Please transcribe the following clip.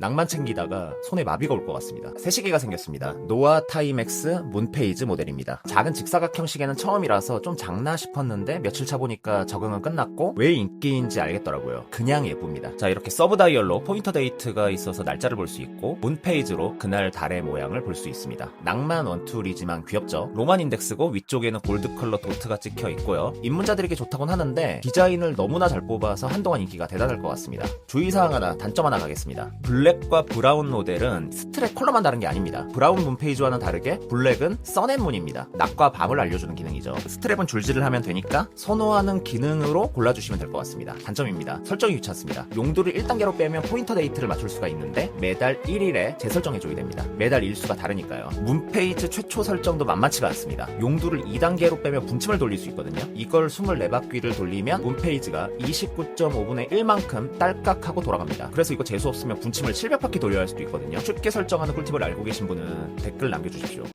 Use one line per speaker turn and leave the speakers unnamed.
낭만 챙기다가 손에 마비가 올 것 같습니다. 새 시계가 생겼습니다. 노아 타이맥스 문페이즈 모델입니다. 작은 직사각형 시계는 처음이라서 좀 작나 싶었는데 며칠 차 보니까 적응은 끝났고 왜 인기인지 알겠더라고요. 그냥 예쁩니다. 자 이렇게 서브 다이얼로 포인터 데이트가 있어서 날짜를 볼 수 있고 문페이즈로 그날 달의 모양을 볼 수 있습니다. 낭만 원툴이지만 귀엽죠. 로만 인덱스고 위쪽에는 골드 컬러 도트가 찍혀 있고요. 입문자들에게 좋다곤 하는데 디자인을 너무나 잘 뽑아서 한동안 인기가 대단할 것 같습니다. 주의사항 하나, 단점 하나 가겠습니다. 블랙과 브라운 모델은 스트랩 컬러만 다른 게 아닙니다. 브라운 문페이지와는 다르게 블랙은 써낸 문입니다. 낮과 밤을 알려주는 기능이죠. 스트랩은 줄질을 하면 되니까 선호하는 기능으로 골라주시면 될 것 같습니다. 단점입니다. 설정이 귀찮습니다. 용도를 1단계로 빼면 포인터 데이트를 맞출 수가 있는데 매달 1일에 재설정해줘야 됩니다. 매달 일수가 다르니까요. 문페이지 최초 설정도 만만치가 않습니다. 용도를 2단계로 빼면 분침을 돌릴 수 있거든요. 이걸 24바퀴를 돌리면 문페이지가 29.5분의 1만큼 딸깍하고 돌아갑니다. 그래서 이거 재수 없으면 분침을 700바퀴 돌려야 할 수도 있거든요. 쉽게 설정하는 꿀팁을 알고 계신 분은 댓글 남겨주십시오.